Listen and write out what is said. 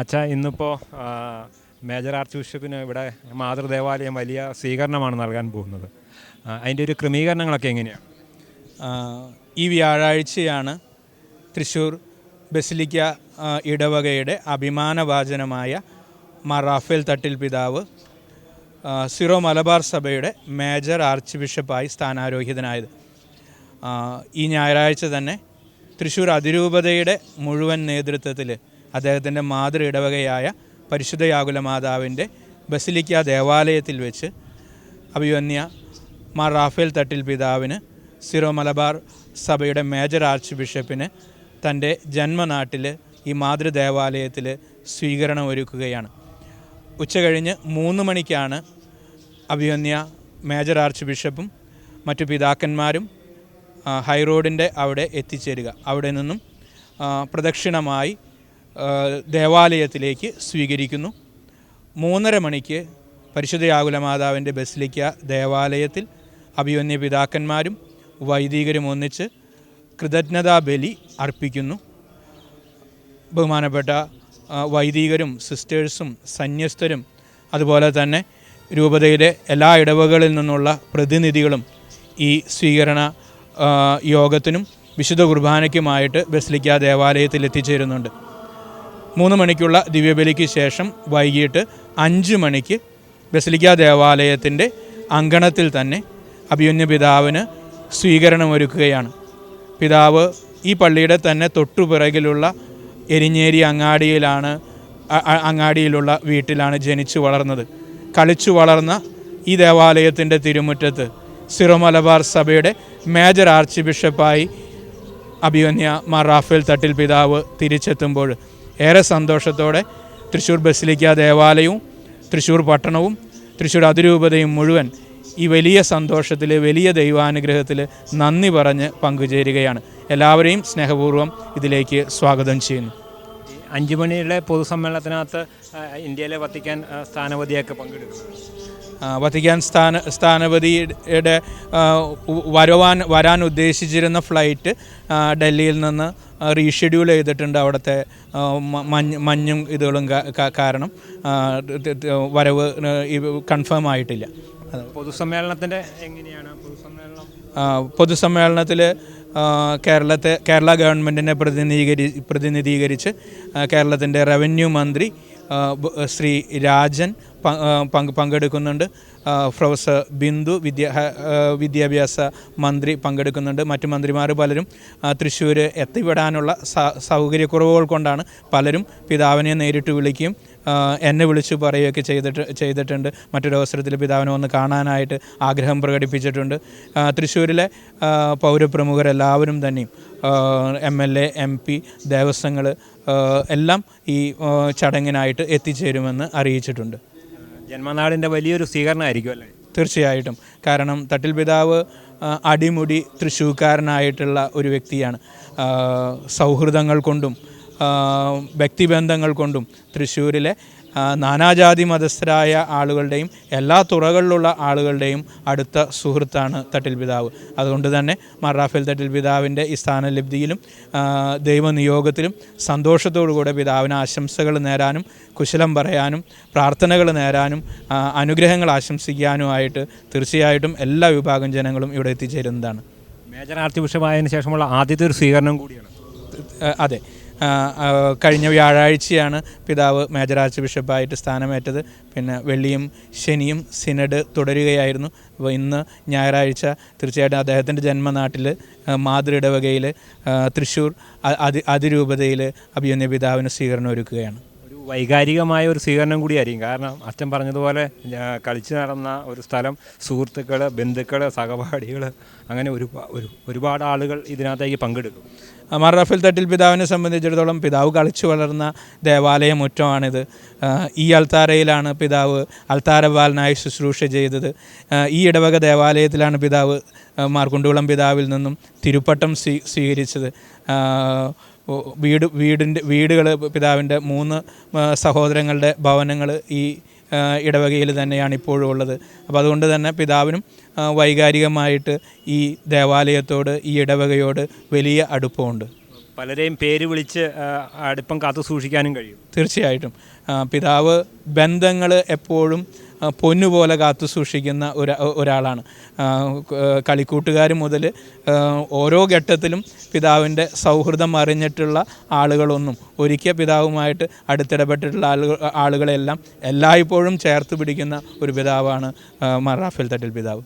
അച്ഛ ഇന്നിപ്പോൾ major arch ബിഷപ്പിന് ഇവിടെ മാതൃദേവാലയം വലിയ സ്വീകരണമാണ് നൽകാൻ പോകുന്നത്. അതിന്റെ ഒരു ക്രമീകരണങ്ങളൊക്കെ എങ്ങനെയാണ് ഈ വ്യാഴാഴ്ചയാണ് തൃശ്ശൂർ ബസിലിക്ക ഇടവകയുടെ അഭിമാനവാചനമായ മാർ റാഫേൽ തട്ടിൽ പിതാവ് സിറോ മലബാർ സഭയുടെ മേജർ ആർച്ച് ബിഷപ്പായി സ്ഥാനാരോഹിതനായത്. ഈ ഞായറാഴ്ച തന്നെ തൃശ്ശൂർ അതിരൂപതയുടെ മുഴുവൻ നേതൃത്വത്തിൽ അദ്ദേഹത്തിന്റെ മാതൃ ഇടവകയായ പരിശുദ്ധയാകുല മാതാവിന്റെ ബസിലിക്ക ദേവാലയത്തിൽ വെച്ച് അഭിവന്യ മാർ റാഫേൽ തട്ടിൽ പിതാവിന് സിറോ മലബാർ സഭയുടെ മേജർ ആർച്ച് ബിഷപ്പിന് തന്റെ ജന്മനാട്ടിൽ ഈ മാതൃ ദേവാലയത്തിൽ സ്വീകരണം ഒരുക്കുകയാണ്. ഉച്ചകഴിഞ്ഞ് മൂന്ന് മണിക്കാണ് അഭിവന്യ മേജർ ആർച്ച് ബിഷപ്പും മറ്റു പിതാക്കന്മാരും ഹൈറോഡിന്റെ അവിടെ എത്തിച്ചേരുക. അവിടെ നിന്നും പ്രദക്ഷിണമായി ദേവാലയത്തിലേക്ക് സ്വീകരിക്കുന്നു. മൂന്നര മണിക്ക് പരിശുദ്ധ മാതാവിന്റെ ബസിലിക്ക ദേവാലയത്തിൽ അഭിവന്യ പിതാക്കന്മാരും വൈദികരും ഒന്നിച്ച് കൃതജ്ഞതാ ബലി അർപ്പിക്കുന്നു. ബഹുമാനപ്പെട്ട വൈദികരും സിസ്റ്റേഴ്സും സന്യസ്തരും അതുപോലെ തന്നെ രൂപതയിലെ എല്ലാ ഇടവകളിൽ നിന്നുള്ള പ്രതിനിധികളും ഈ സ്വീകരണ യോഗത്തിനും വിശുദ്ധ കുർബാനയ്ക്കുമായിട്ട് ബസ്ലിക്ക ദേവാലയത്തിൽ എത്തിച്ചേരുന്നുണ്ട്. മൂന്ന് മണിക്കുള്ള ദിവ്യബലിക്ക് ശേഷം വൈകിട്ട് അഞ്ച് മണിക്ക് ബസലിക്ക ദേവാലയത്തിന്റെ അങ്കണത്തിൽ തന്നെ അഭിയുന്ന പിതാവിന് സ്വീകരണമൊരുക്കുകയാണ്. പിതാവ് ഈ പള്ളിയുടെ തന്നെ തൊട്ടുപിറകിലുള്ള എരിഞ്ഞേരി അങ്ങാടിയിലാണ് അങ്ങാടിയിലുള്ള വീട്ടിലാണ് ജനിച്ചു വളർന്നത്. കളിച്ചു വളർന്ന ഈ ദേവാലയത്തിന്റെ തിരുമുറ്റത്ത് സിറോ മലബാർ സഭയുടെ മേജർ ആർച്ച് ബിഷപ്പായി അഭിവന്യ മാർ റാഫേൽ തട്ടിൽ പിതാവ് തിരിച്ചെത്തുമ്പോൾ ഏറെ സന്തോഷത്തോടെ തൃശ്ശൂർ ബസിലിക്ക ദേവാലയവും തൃശ്ശൂർ പട്ടണവും തൃശ്ശൂർ അതിരൂപതയും മുഴുവൻ ഈ വലിയ സന്തോഷത്തിൽ വലിയ ദൈവാനുഗ്രഹത്തിൽ നന്ദി പറഞ്ഞ് പങ്കുചേരുകയാണ്. എല്ലാവരെയും സ്നേഹപൂർവം ഇതിലേക്ക് സ്വാഗതം ചെയ്യുന്നു. അഞ്ചുമണിയുടെ അഞ്ച് മണിയുടെ പൊതുസമ്മേളനത്തിനകത്ത് ഇന്ത്യയിലെ വത്തിക്കാൻ സ്ഥാനപതിയൊക്കെ പങ്കെടുക്കുന്നു. വത്തിക്കാൻ സ്ഥാന സ്ഥാനപതിയുടെ വരവാൻ വരാൻ ഉദ്ദേശിച്ചിരുന്ന ഫ്ലൈറ്റ് ഡൽഹിയിൽ നിന്ന് റീഷെഡ്യൂൾ ചെയ്തിട്ടുണ്ട് അവിടുത്തെ മഞ്ഞ് മഞ്ഞും ഇതുകളും കാരണം വരവ് കൺഫേം ആയിട്ടില്ല. പൊതുസമ്മേളനത്തിന്റെ എങ്ങനെയാണ് പൊതുസമ്മേളനം? പൊതുസമ്മേളനത്തിൽ കേരളത്തെ കേരള ഗവൺമെന്റിനെ പ്രതിനിധീകരി പ്രതിനിധീകരിച്ച് കേരളത്തിന്റെ റവന്യൂ മന്ത്രി ശ്രീ രാജൻ പങ്ക് പങ്കെടുക്കുന്നുണ്ട്. പ്രൊഫസർ ബിന്ദു വിദ്യാ വിദ്യാഭ്യാസ മന്ത്രി പങ്കെടുക്കുന്നുണ്ട്. മറ്റു മന്ത്രിമാർ പലരും തൃശ്ശൂർ എത്തിപ്പെടാനുള്ള സൗകര്യക്കുറവുകൾ കൊണ്ടാണ് പലരും പിതാവിനെ നേരിട്ട് വിളിക്കുകയും എന്നെ വിളിച്ചു പറയുകയൊക്കെ ചെയ്തിട്ട് ചെയ്തിട്ടുണ്ട്. മറ്റൊരു അവസരത്തിൽ പിതാവിനെ ഒന്ന് കാണാനായിട്ട് ആഗ്രഹം പ്രകടിപ്പിച്ചിട്ടുണ്ട്. തൃശ്ശൂരിലെ പൗരപ്രമുഖരെല്ലാവരും തന്നെയും M L A M P ദേവസ്വങ്ങൾ എല്ലാം ഈ ചടങ്ങിനായിട്ട് എത്തിച്ചേരുമെന്ന് അറിയിച്ചിട്ടുണ്ട്. ജന്മനാടിന്റെ വലിയൊരു സ്വീകരണമായിരിക്കും അല്ലേ? തീർച്ചയായിട്ടും. കാരണം തട്ടിൽ പിതാവ് അടിമുടി തൃശ്ശൂക്കാരനായിട്ടുള്ള ഒരു വ്യക്തിയാണ്. സൗഹൃദങ്ങൾ കൊണ്ടും വ്യക്തിബന്ധങ്ങൾ കൊണ്ടും തൃശ്ശൂരിലെ നാനാജാതി മതസ്ഥരായ ആളുകളുടെയും എല്ലാ തുറകളിലുള്ള ആളുകളുടെയും അടുത്ത സുഹൃത്താണ് തട്ടിൽ പിതാവ്. അതുകൊണ്ട് തന്നെ മാർ റാഫേൽ തട്ടിൽ പിതാവിന്റെ ഈ സ്ഥാനലബ്ധിയിലും ദൈവനിയോഗത്തിലും സന്തോഷത്തോടുകൂടെ പിതാവിന് ആശംസകൾ നേരാനും കുശലം പറയാനും പ്രാർത്ഥനകൾ നേരാനും അനുഗ്രഹങ്ങൾ ആശംസിക്കാനുമായിട്ട് തീർച്ചയായിട്ടും എല്ലാ വിഭാഗം ജനങ്ങളും ഇവിടെ എത്തിച്ചേരുന്നതാണ്. മേജർ ആർച്ച് ബിഷപ്പായതിനു ശേഷമുള്ള ആദ്യത്തെ ഒരു സ്വീകരണം കൂടിയാണ്. അതെ. കഴിഞ്ഞ വ്യാഴാഴ്ചയാണ് പിതാവ് മേജർ ആർച്ച് ബിഷപ്പായിട്ട് സ്ഥാനമേറ്റത്. പിന്നെ വെള്ളിയും ശനിയും സിനഡ് തുടരുകയായിരുന്നു. അപ്പോൾ ഇന്ന് ഞായറാഴ്ച തീർച്ചയായിട്ടും അദ്ദേഹത്തിന്റെ ജന്മനാട്ടിൽ മാതൃഇടവകയിൽ തൃശ്ശൂർ അ- അതി അതിരൂപതയിൽ അഭിയന്യ പിതാവിന് സ്വീകരണം ഒരുക്കുകയാണ്. ഒരു വൈകാരികമായ ഒരു സ്വീകരണം കൂടിയായിരിക്കും കാരണം അച്ഛൻ പറഞ്ഞതുപോലെ കളിച്ചു നടന്ന ഒരു സ്ഥലം സുഹൃത്തുക്കൾ ബന്ധുക്കൾ സഹപാഠികൾ അങ്ങനെ ഒരു ഒരു ഒരുപാട് ആളുകൾ ഇതിനകത്തേക്ക് പങ്കെടുക്കും. അമർ റഫേൽ തട്ടിൽ പിതാവിനെ സംബന്ധിച്ചിടത്തോളം പിതാവ് കളിച്ചു വളർന്ന ദേവാലയ മുറ്റമാണിത്. ഈ അൾത്താരയിലാണ് പിതാവ് അൾത്താരബാലനായി ശുശ്രൂഷ ചെയ്തത്. ഈ ഇടവക ദേവാലയത്തിലാണ് പിതാവ് മാർക്കുണ്ടുകുളം പിതാവിൽ നിന്നും തിരുപ്പട്ടം സ്വീ സ്വീകരിച്ചത്. വീട് വീടിന്റെ വീടുകൾ പിതാവിന്റെ മൂന്ന് സഹോദരങ്ങളുടെ ഭവനങ്ങൾ ഈ ഇടവകയിൽ തന്നെയാണ് ഇപ്പോഴും ഉള്ളത്. അപ്പോൾ അതുകൊണ്ട് തന്നെ പിതാവിനും വൈകാരികമായിട്ട് ഈ ദേവാലയത്തോട് ഈ ഇടവകയോട് വലിയ അടുപ്പമുണ്ട്. പലരെയും പേര് വിളിച്ച് അടുപ്പം കാത്തു സൂക്ഷിക്കാനും കഴിയും. തീർച്ചയായിട്ടും. പിതാവ് ബന്ധങ്ങൾ എപ്പോഴും പൊന്നുപോലെ കാത്തു സൂക്ഷിക്കുന്ന ഒരു ഒരാളാണ്. കളിക്കൂട്ടുകാർ മുതൽ ഓരോ ഘട്ടത്തിലും പിതാവിന്റെ സൗഹൃദം അറിഞ്ഞിട്ടുള്ള ആളുകളൊന്നും ഒരിക്കൽ പിതാവുമായിട്ട് അടുത്തിടപെട്ടിട്ടുള്ള ആളുകൾ ആളുകളെല്ലാം എല്ലായ്പ്പോഴും ചേർത്ത് പിടിക്കുന്ന ഒരു പിതാവാണ് മറാഫിൽ തട്ടിൽ പിതാവ്.